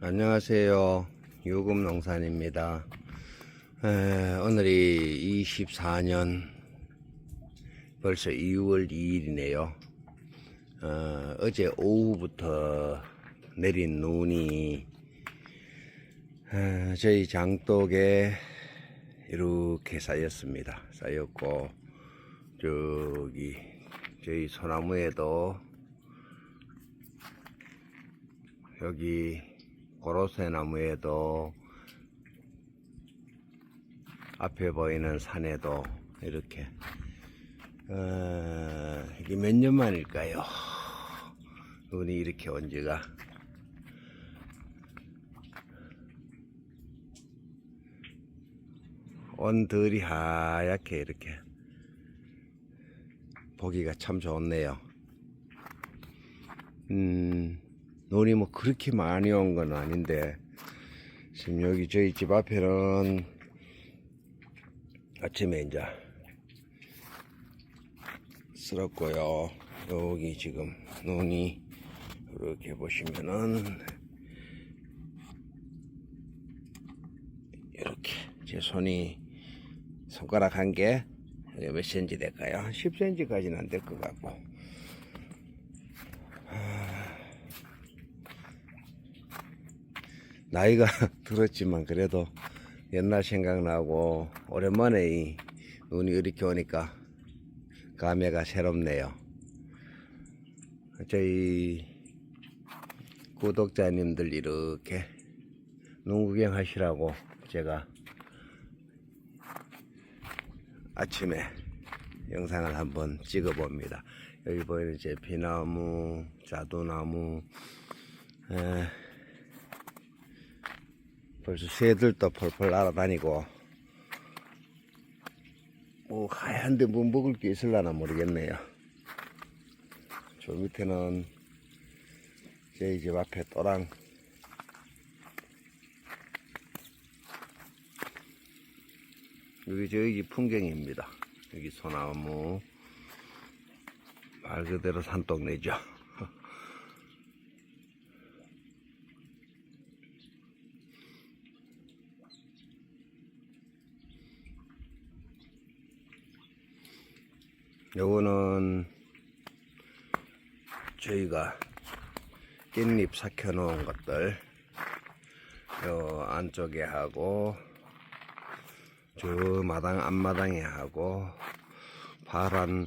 안녕하세요. 유금농산입니다. 에, 오늘이 24년 벌써 2월 2일이네요. 어, 어제 오후부터 내린 눈이 어, 저희 장독에 이렇게 쌓였습니다. 쌓였고 저기 저희 소나무에도 여기 고로쇠 나무에도 앞에 보이는 산에도 이렇게 어, 이게 몇 년 만일까요? 눈이 이렇게 온 지가 온들이 하얗게 이렇게 보기가 참 좋네요. 음, 눈이 뭐 그렇게 많이 온 건 아닌데 지금 여기 저희 집 앞에는 아침에 이제 쓸었고요 여기 지금 눈이 이렇게 보시면은 이렇게 제 손이 손가락 한 개 몇 cm 될까요? 한 10cm까지는 안 될 것 같고 나이가 들었지만 그래도 옛날 생각나고 오랜만에 이 눈이 이렇게 오니까 감회가 새롭네요. 저희 구독자님들 이렇게 눈 구경하시라고 제가 아침에 영상을 한번 찍어 봅니다. 여기 보이는 제 비나무, 자두나무, 에, 벌써 새들도 펄펄 날아다니고. 뭐 하얀데 뭐 먹을 게 있을라나 모르겠네요. 저 밑에는 저희 집 앞에 또랑. 여기 저희 집 풍경입니다. 여기 소나무. 말 그대로 산동네죠 요거는 저희가 깻잎 삭혀 놓은 것들 요 안쪽에 하고 저 마당 앞마당에 하고 파란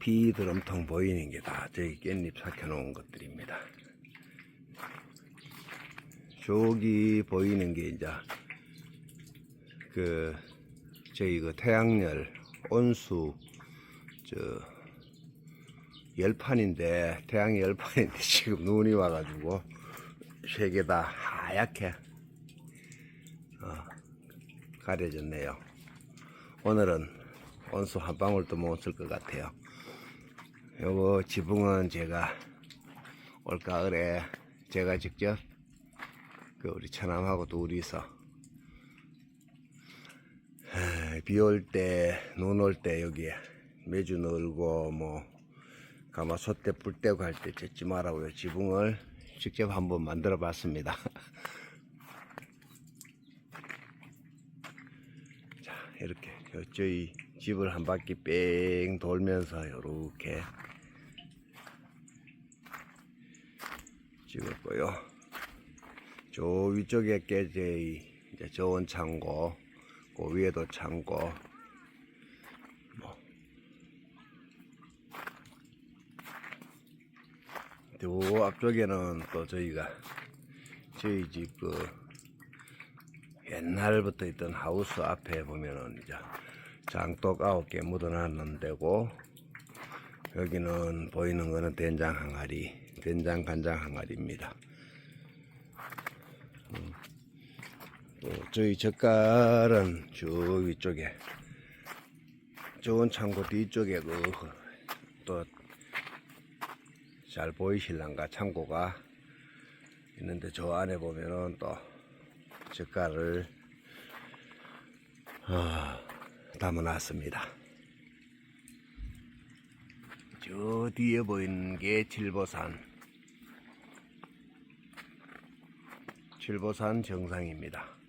비드럼통 보이는 게 다 저희 깻잎 삭혀 놓은 것들입니다. 저기 보이는 게 이제 그 저희 그 태양열 온수 저 열판인데 태양이 열판인데 지금 눈이 와가지고 세 개 다 하얗게 어, 가려졌네요. 오늘은 온수 한 방울도 못 쓸 것 같아요. 요거 지붕은 제가 올가을에 제가 직접 그 우리 처남하고 둘이서 비 올 때, 눈 올 때 여기에 매주 널고 뭐 가마솥 때불 떼고 할 때 젖지 말라고요. 지붕을 직접 한번 만들어 봤습니다. 자, 이렇게 저희 집을 한 바퀴 뺑 돌면서 이렇게 찍었고요. 저 위쪽에 깨제 이제 저온 창고 그 위에도 창고 뭐. 요 앞쪽에는 또 저희가 저희 집 그 옛날부터 있던 하우스 앞에 보면은 이제 장독 아홉 개 묻어놨는 데고 여기는 보이는 거는 된장 항아리 된장 간장 항아리입니다. 저희 젓갈은 저 위쪽에 좋은 창고 뒤쪽에 그또 잘 보이실란가 창고가 있는데 저 안에 보면은 또 젓갈을 어, 담아놨습니다. 저 뒤에 보이는 게 칠보산 칠보산 정상입니다.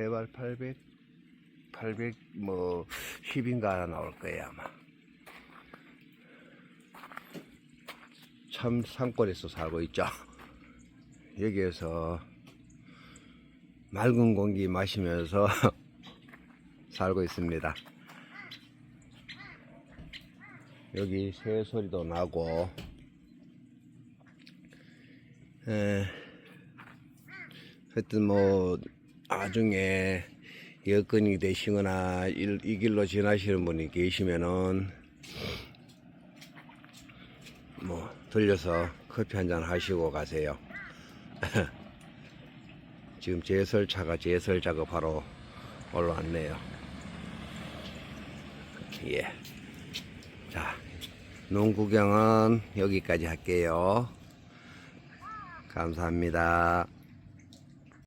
해발 800, 800, 뭐, 10인가 나올 거예요, 아마. 참 산골에서 살고 있죠. 여기에서 맑은 공기 마시면서 살고 있습니다. 여기 새 소리도 나고, 에, 하여튼 뭐, 나중에 여건이 되시거나 일- 이 길로 지나시는 분이 계시면은, 뭐, 들려서 커피 한 잔 하시고 가세요. 지금 제설차가 제설 작업하러 올라왔네요. 예. 자, 농 구경은 여기까지 할게요. 감사합니다.